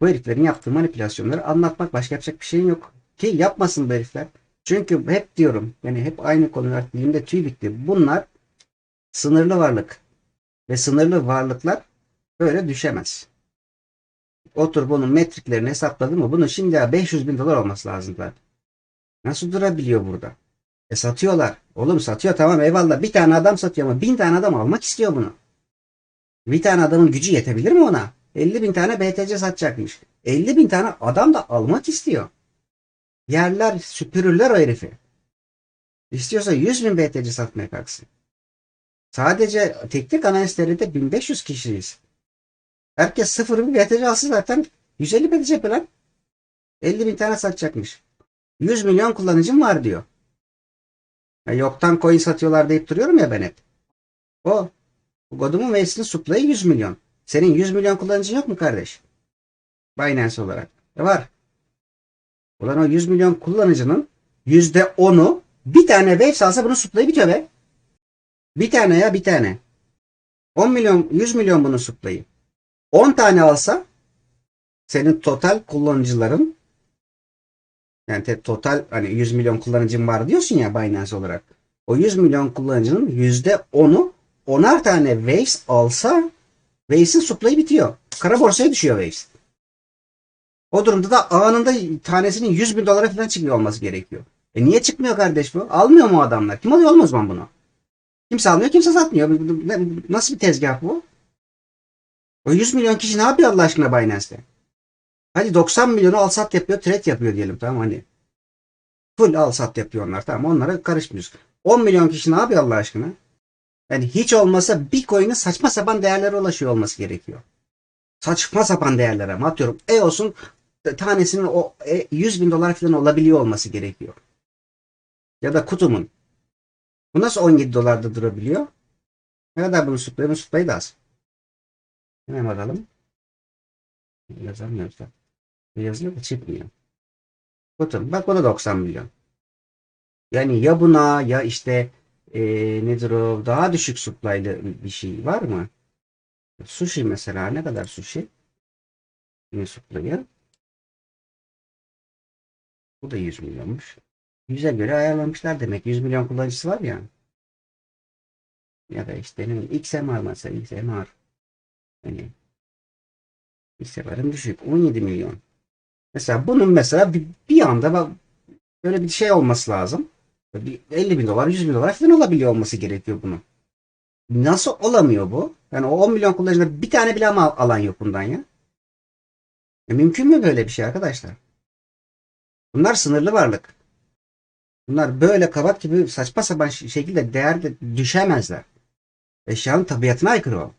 Bu heriflerin yaptığı manipülasyonları anlatmak başka yapacak bir şeyim yok. Ki yapmasın bu herifler. Çünkü hep diyorum yani hep aynı konular dilimde tüy bitti. Bunlar sınırlı varlık. Ve sınırlı varlıklar böyle düşemez. Otur bunun metriklerini hesapladı mı? Bunun şimdi ya 500 bin dolar olması lazım zaten. Nasıl durabiliyor burada? E satıyorlar. Oğlum satıyor tamam eyvallah. Bir tane adam satıyor ama bin tane adam almak istiyor bunu. Bir tane adamın gücü yetebilir mi ona? 50 bin tane BTC satacakmış. 50 bin tane adam da almak istiyor. Yerler süpürürler o herifi. İstiyorsa 100 bin BTC satmaya kalksın. Sadece teknik analistlerinde 1500 kişiyiz. Herkes sıfır bir BTC alsın zaten 150 BTC yapıyor lan. 50 bin tane satacakmış. 100 milyon kullanıcım var diyor. Ya yoktan coin satıyorlar deyip duruyorum ya ben hep. O. Godumun Waste'in supply'ı 100 milyon. Senin 100 milyon kullanıcın yok mu kardeş? Binance olarak. E var. Ulan o 100 milyon kullanıcının %10'u bir tane Waves alsa bunun supply'ı bitiyor be. Bir tane ya bir tane. 10 milyon 100 milyon bunun supply'ı. 10 tane alsa senin total kullanıcıların yani te- total hani 100 milyon kullanıcın var diyorsun ya Binance olarak. O 100 milyon kullanıcının %10'u onar tane Waves alsa Waves'in supply'ı bitiyor. Kara borsaya düşüyor Waves. O durumda da anında tanesinin 100 bin dolara falan çıkıyor olması gerekiyor. E niye çıkmıyor kardeş bu? Almıyor mu adamlar? Kim alıyor olmaz mı bunu? Kimse almıyor, kimse satmıyor. Nasıl bir tezgah bu? O 100 milyon kişi ne yapıyor Allah aşkına Binance'te? Hadi 90 milyonu al sat yapıyor, trade yapıyor diyelim tamam hani. Full al sat yapıyor onlar tamam onlara karışmıyoruz. 10 milyon kişi ne yapıyor Allah aşkına? Yani hiç olmasa bir coin'in saçma sapan değerlere ulaşıyor olması gerekiyor. Saçma sapan değerlere ama atıyorum EOS'un tanesinin o e, 100 bin dolar falan olabiliyor olması gerekiyor. Ya da kutumun. Bu nasıl 17 dolarda durabiliyor? Ne kadar bunun supply'ı? Bunun supply'ı da az. Hemen bakalım. Yazamıyoruz da. Bu yazılıyor da çıkmıyor. Kutum. Bak o da 90 milyon. Yani ya buna ya işte e, nedir o daha düşük supply'lı bir şey var mı? Sushi mesela ne kadar sushi? Yine supply'ı. Bu da 100 milyonmuş. 100'e göre ayarlamışlar demek. 100 milyon kullanıcısı var ya. Ya da işte ne XMR mesela XMR. Hani XMR'ın düşük 17 milyon. Mesela bunun mesela bir, bir anda bak böyle bir şey olması lazım. Bir 50 bin dolar 100 bin dolar falan olabiliyor olması gerekiyor bunun. Nasıl olamıyor bu? Yani o 10 milyon kullanıcıda bir tane bile ama alan yok bundan ya. E mümkün mü böyle bir şey arkadaşlar? Bunlar sınırlı varlık. Bunlar böyle kabak gibi saçma sapan şekilde değerde düşemezler. Eşyanın tabiatına aykırı o.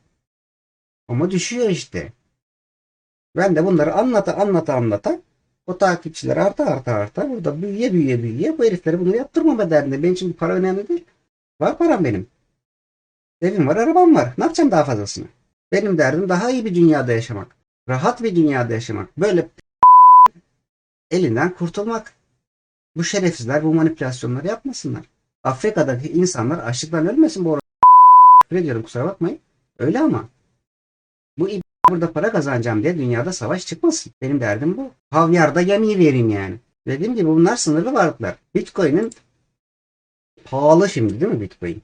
Ama düşüyor işte. Ben de bunları anlata anlata anlata o takipçiler arta arta arta burada büyüye büyüye büyüye bu herifleri bunu yaptırmama derdinde. Benim için para önemli değil. Var param benim. Evim var, arabam var. Ne yapacağım daha fazlasını? Benim derdim daha iyi bir dünyada yaşamak. Rahat bir dünyada yaşamak. Böyle elinden kurtulmak. Bu şerefsizler bu manipülasyonları yapmasınlar. Afrika'daki insanlar açlıktan ölmesin bu arada. Küfür ediyorum kusura bakmayın. Öyle ama. Bu burada para kazanacağım diye dünyada savaş çıkmasın. Benim derdim bu. Havyarda yemeği vereyim yani. Dediğim gibi bunlar sınırlı varlıklar. Bitcoin'in pahalı şimdi değil mi Bitcoin?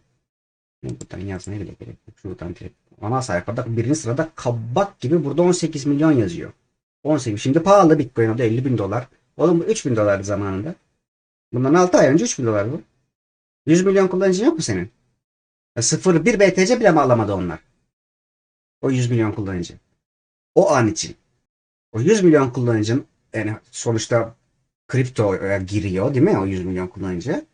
Buradan yazmaya bile gerek yok. Şuradan direkt. Ana sayfada birinci sırada kabak gibi burada 18 milyon yazıyor. 18. Şimdi pahalı Bitcoin o da 50 bin dolar. Oğlum bu 3 bin dolardı zamanında. Bundan 6 ay önce 3 bin dolar bu. 100 milyon kullanıcın yok mu senin? Ya sıfır bir BTC bile mi alamadı onlar? O 100 milyon kullanıcı. O an için. O 100 milyon kullanıcının yani sonuçta kriptoya giriyor değil mi o 100 milyon kullanıcı?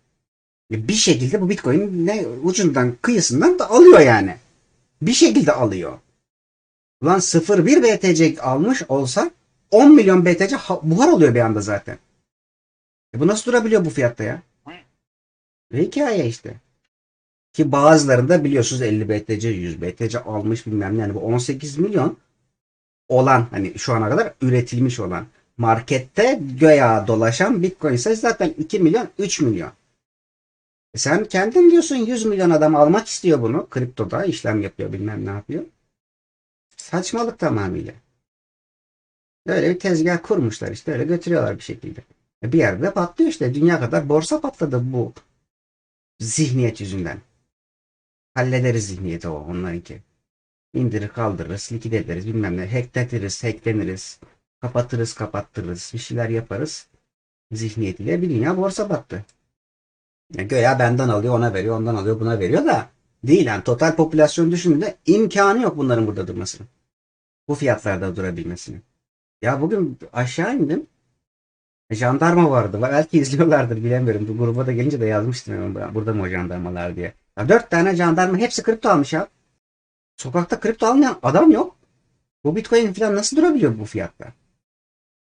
E Bir şekilde bu Bitcoin ne ucundan kıyısından da alıyor yani. Bir şekilde alıyor. Ulan 0.1 BTC almış olsa 10 milyon BTC ha- buhar oluyor bir anda zaten. E bu nasıl durabiliyor bu fiyatta ya? Ve hikaye işte. Ki bazılarında biliyorsunuz 50 BTC, 100 BTC almış bilmem ne. Yani bu 18 milyon olan hani şu ana kadar üretilmiş olan markette göya dolaşan Bitcoin sayısı zaten 2 milyon 3 milyon. E sen kendin diyorsun 100 milyon adam almak istiyor bunu. Kriptoda işlem yapıyor bilmem ne yapıyor. Saçmalık tamamıyla. Öyle bir tezgah kurmuşlar işte öyle götürüyorlar bir şekilde. E Bir yerde de patlıyor işte. Dünya kadar borsa patladı bu zihniyet yüzünden. Hallederiz zihniyeti o onlarınki. İndirir kaldırırız, likit ederiz bilmem ne. Hackletiriz, hackleniriz. Kapatırız, kapattırırız. Bir şeyler yaparız. Zihniyetiyle bir dünya borsa battı. Ya göya benden alıyor, ona veriyor, ondan alıyor, buna veriyor da değil yani total popülasyon düşündüğünde imkanı yok bunların burada durmasının. Bu fiyatlarda durabilmesinin. Ya bugün aşağı indim. Jandarma vardı. Belki izliyorlardır bilemiyorum. Bu gruba da gelince de yazmıştım burada mı o jandarmalar diye. Ya dört tane jandarma hepsi kripto almış ya. Sokakta kripto almayan adam yok. Bu bitcoin falan nasıl durabiliyor bu fiyatta?